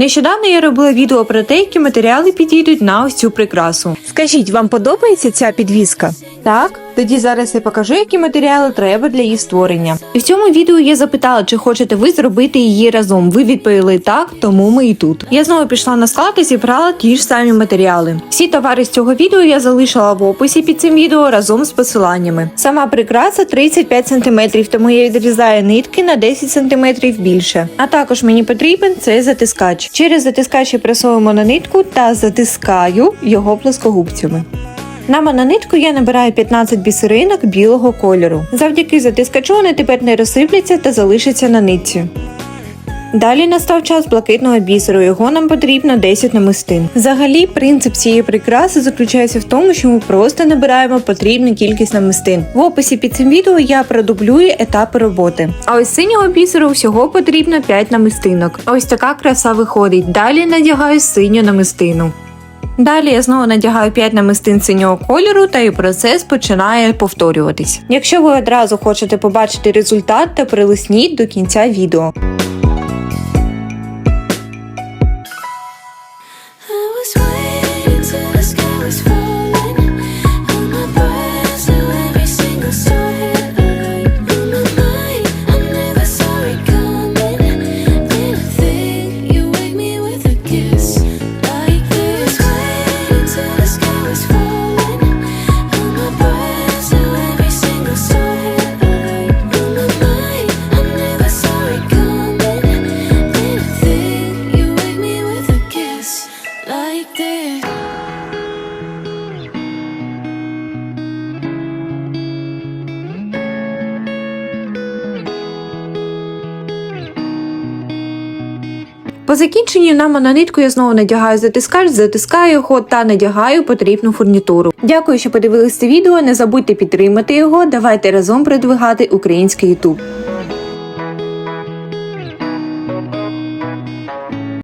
Нещодавно я робила відео про те, які матеріали підійдуть на ось цю прикрасу. Скажіть, вам подобається ця підвіска? Так, тоді зараз я покажу, які матеріали треба для її створення. І в цьому відео я запитала, чи хочете ви зробити її разом. Ви відповіли так, тому ми і тут. Я знову пішла на склад і зібрала ті ж самі матеріали. Всі товари з цього відео я залишила в описі під цим відео разом з посиланнями. Сама прикраса 35 см, тому я відрізаю нитки на 10 см більше. А також мені потрібен цей затискач. Через затискач я пресуємо на нитку та затискаю його плоскогубцями. На мононитку я набираю 15 бісеринок білого кольору. Завдяки затискачу вони тепер не розсипляться та залишаться на нитці. Далі настав час блакитного бісеру. Його нам потрібно 10 намистин. Взагалі, принцип цієї прикраси заключається в тому, що ми просто набираємо потрібну кількість намистин. В описі під цим відео я продублюю етапи роботи. А ось синього бісеру всього потрібно 5 намистинок. Ось така краса виходить. Далі надягаю синю намистину. Далі я знову надягаю 5 намистин синього кольору, та і процес починає повторюватись. Якщо ви одразу хочете побачити результат, то прилисніть до кінця відео. По закінченню на мононитку я знову надягаю затискач, затискаю його та надягаю потрібну фурнітуру. Дякую, що подивилися відео. Не забудьте підтримати його. Давайте разом продвигати український YouTube.